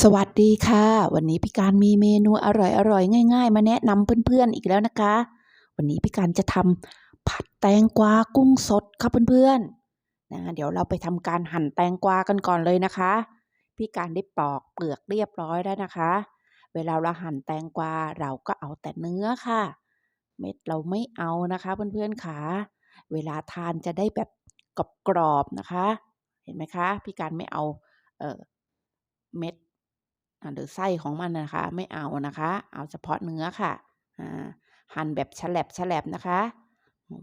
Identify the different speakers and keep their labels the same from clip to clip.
Speaker 1: สวัสดีค่ะ วันนี้พี่การมีเมนูอร่อยๆ ง่าย ๆ มาแนะนำเพื่อนๆอีกแล้วนะคะ วันนี้พี่การจะทำผัดแตงกวากุ้งสดค่ะเพื่อนๆนะเดี๋ยวเราไปทำการหั่นแตงกวากันก่อนเลยนะคะ พี่การได้ปอกเปลือกเรียบร้อยแล้วนะคะ เวลาเราหั่นแตงกวาเราก็เอาแต่เนื้อค่ะ เม็ดเราไม่เอานะคะเพื่อนๆค่ะเวลาทานจะได้แบบกรอบๆนะคะ เห็นไหมคะ พี่การไม่เอาเออเม็ด หรือไส้ของมันนะคะ ไม่เอานะคะ เอาเฉพาะเนื้อค่ะหั่นแบบฉลบฉลบนะคะ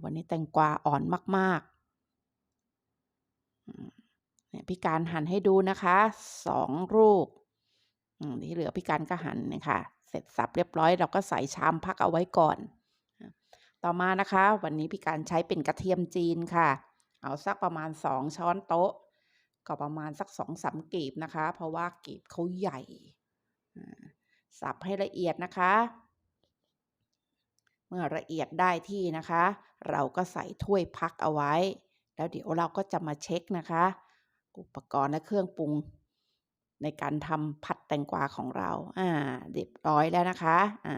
Speaker 1: วันนี้แตงกวาอ่อนมากๆเนี่ยพี่การหั่นให้ดูนะคะสองลูกที่เหลือพี่การก็หั่นนะคะเสร็จสับเรียบร้อยเราก็ใส่ชามพักเอาไว้ก่อน ต่อมานะคะ วันนี้พี่การใช้เป็นกระเทียมจีนค่ะ เอาสักประมาณสองช้อนโต๊ะ ก็ประมาณสักสองสามกีบนะคะ เพราะว่ากีบเขาใหญ่ สับให้ละเอียดนะคะ เมื่อละเอียดได้ที่นะคะ เราก็ใส่ถ้วยพักเอาไว้ แล้วเดี๋ยวเราก็จะมาเช็คนะคะ อุปกรณ์และเครื่องปรุง ในการทำผัดแตงกวาของเราอ่าเรียบร้อยแล้วนะคะอ่า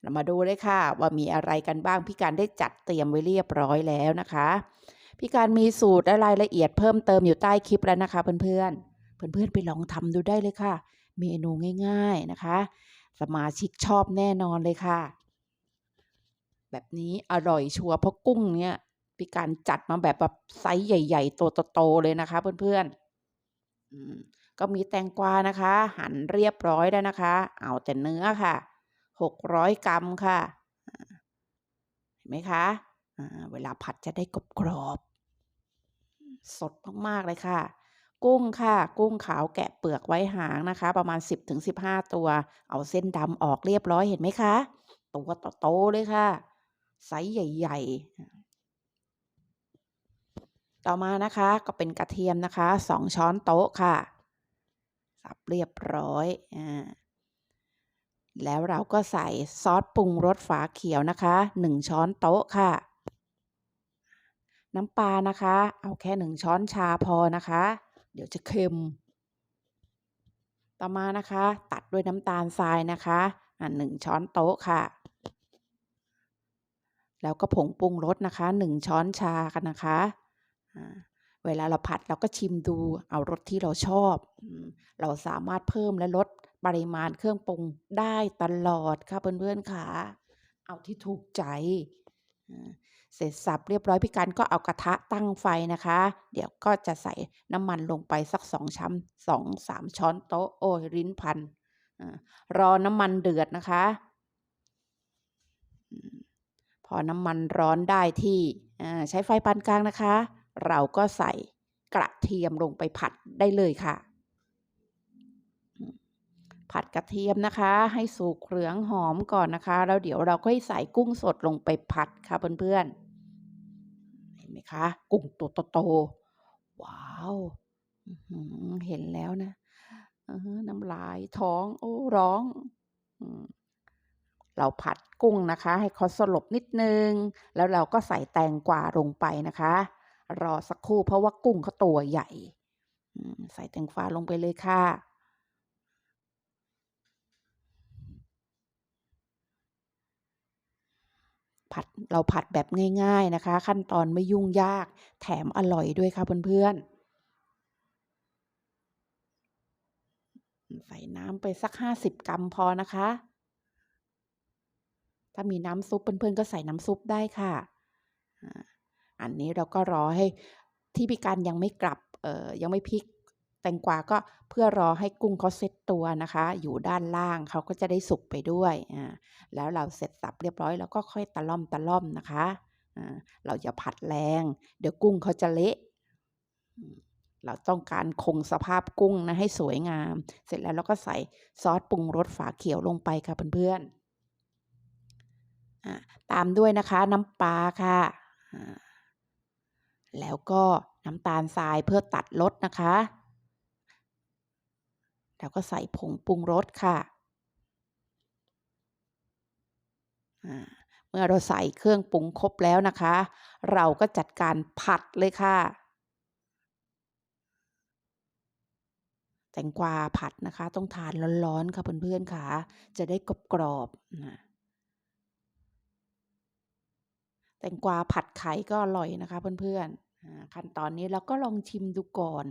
Speaker 1: เรามาดูเลยค่ะ ว่ามีอะไรกันบ้างพี่การได้จัดเตรียมไว้เรียบร้อยแล้วนะคะ พี่การมีสูตรและรายละเอียดเพิ่มเติมอยู่ใต้คลิปแล้วนะคะ เพื่อนๆเพื่อนๆไปลองทำดูได้เลยค่ะ เมนูง่าย ๆนะคะ สมาชิกชอบแน่นอนเลยค่ะ แบบนี้อร่อยชัวร์เพราะกุ้งเนี่ยพี่การจัดมาแบบแบบไซส์ใหญ่ ๆ ตัวโตๆเลยนะคะ เพื่อนๆก็มีแตงกวานะคะ หั่นเรียบร้อยแล้วนะคะ เอาแต่เนื้อค่ะหกร้อยกรัมค่ะเห็นไหมคะเวลาผัดจะได้กรอบสดมากๆเลยค่ะ กุ้งค่ะ กุ้งขาวแกะเปลือกไว้หางนะคะ ประมาณ 10-15 ตัว เอาเส้นดำออกเรียบร้อยเห็นไหมคะตัวโตๆเลยค่ะไซส์ใหญ่ ๆ ต่อมานะคะก็เป็นกระเทียมนะคะ2ช้อนโต๊ะค่ะ สับเรียบร้อยอ่าแล้วเราก็ใส่ซอสปรุงรสฝาเขียวนะคะ1ช้อนโต๊ะค่ะ น้ำปลานะคะ เอาแค่หนึ่งช้อนชาพอนะคะ ดี๋ยวจะเค็ม ต่อมานะคะ ตัดด้วยน้ำตาลทรายนะคะอ่าหนึ่งช้อนโต๊ะค่ะ แล้วก็ผงปรุงรสนะคะหนึ่งช้อนชากันนะคะเวลาเราผัดเราก็ชิมดูเอารสที่เราชอบ เราสามารถเพิ่มและลดปริมาณเครื่องปรุงได้ตลอดค่ะเพื่อนๆค่ะ เอาที่ถูกใจ เสร็จสับเรียบร้อยพี่การก็เอากระทะตั้งไฟนะคะ เดี๋ยวก็จะใส่น้ำมันลงไปสักสองช้อนสองสามช้อนโต๊ะโอ้ยริ้นพันรอน้ำมันเดือดนะคะ พอน้ำมันร้อนได้ที่ใช้ไฟปานกลางนะคะ เราก็ใส่กระเทียมลงไปผัดได้เลยค่ะ ผัดกระเทียมนะคะ ให้สุกเหลืองหอมก่อนนะคะ แล้วเดี๋ยวเราก็ใส่กุ้งสดลงไปผัดค่ะเพื่อนๆเห็นไหมคะ กุ้งโตๆว้าวเห็นแล้วนะน้ำลายท้องโอ้ร้องเราผัดกุ้งนะคะ ให้เขาสลบนิดนึง แล้วเราก็ใส่แตงกวาลงไปนะคะ รอสักครู่เพราะว่ากุ้งเขาตัวใหญ่ใส่แตงกวาลงไปเลยค่ะ ผัดเราผัดแบบง่าย ๆนะคะ ขั้นตอนไม่ยุ่งยาก แถมอร่อยด้วยค่ะเพื่อนๆ ใส่น้ำไปสักห้าสิบกรัมพอนะคะ ถ้ามีน้ำซุปเพื่อนๆก็ใส่น้ำซุปได้ค่ะ อันนี้เราก็รอให้ที่พิการยังไม่กลับ เอ่อ ยังไม่พลิก แตงกวาก็เพื่อรอให้กุ้งเขาเซ็ตตัวนะคะ อยู่ด้านล่างเขาก็จะได้สุกไปด้วยอ่าแล้วเราเสร็จสับเรียบร้อยแล้วก็ค่อยตะล่อมตะล่อมนะคะอ่าเราจะผัดแรง เดี๋ยวกุ้งเขาจะเละเราต้องการคงสภาพกุ้งนะให้สวยงาม เสร็จแล้วเราก็ใส่ซอสปรุงรสฝาเขียวลงไปค่ะเพื่อนๆตามด้วยนะคะน้ำปลาค่ะแล้วก็น้ำตาลทรายเพื่อตัดรสนะคะ แล้วก็ใส่ผงปรุงรสค่ะ เมื่อเราใส่เครื่องปรุงครบแล้วนะคะ เราก็จัดการผัดเลยค่ะใจตงกวาผัดนะคะ ต้องทานร้อนๆค่ะเพื่อนๆค่ะ จะได้กรอบๆนะแตงกวาผัดไข่ก็อร่อยนะคะเพื่อนๆขั้นตอนนี้เราก็ลองชิมดูก่อน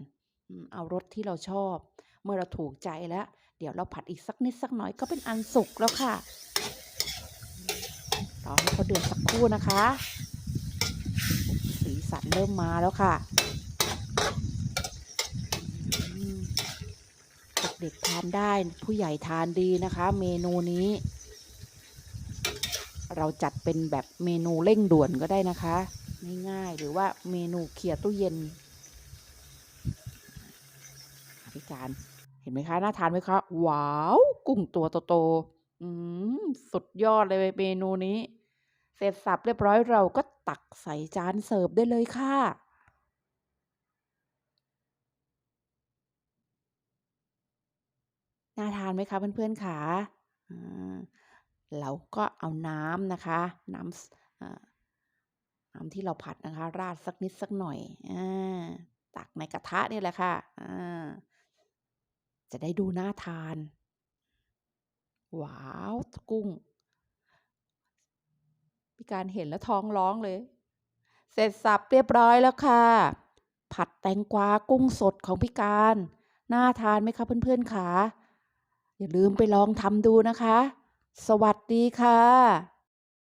Speaker 1: เอารสที่เราชอบ มื่อเราถูกใจแล้ว เดี๋ยวเราผัดอีกสักนิดสักหน่อยก็เป็นอันสุกแล้วค่ะรอให้เขาเดือดสักครู่นะคะ สีสันเริ่มมาแล้วค่ะเด็กๆทานได้ผู้ใหญ่ทานดีนะคะ เมนูนี้ เราจัดเป็นแบบเมนูเร่งด่วนก็ได้นะคะ ง่ายๆหรือว่าเมนูเคลียร์ตู้เย็นพี่การ ห็นไหมคะ น่าทานไหมคะ ว้าว กุ้งตัวโตๆอืม สุดยอดเลยเมนูนี้ เสร็จสับเรียบร้อยเราก็ตักใส่จานเสิร์ฟได้เลยค่ะน่าทานไหมคะเพื่อนๆค่ะเราก็เอาน้ำนะคะ น้ำน้ำที่เราผัดนะคะ ราดสักนิดสักหน่อยอตักในกระทะนี่แหละค่ะอ จะได้ดูน่าทาน ว้าวกุ้งพี่การเห็นแล้วท้องร้องเลย เสร็จสับเรียบร้อยแล้วค่ะ ผัดแตงกวากุ้งสดของพี่การ น่าทานไหมคะเพื่อนๆคะอย่าลืมไปลองทำดูนะคะ สวัสดีค่ะ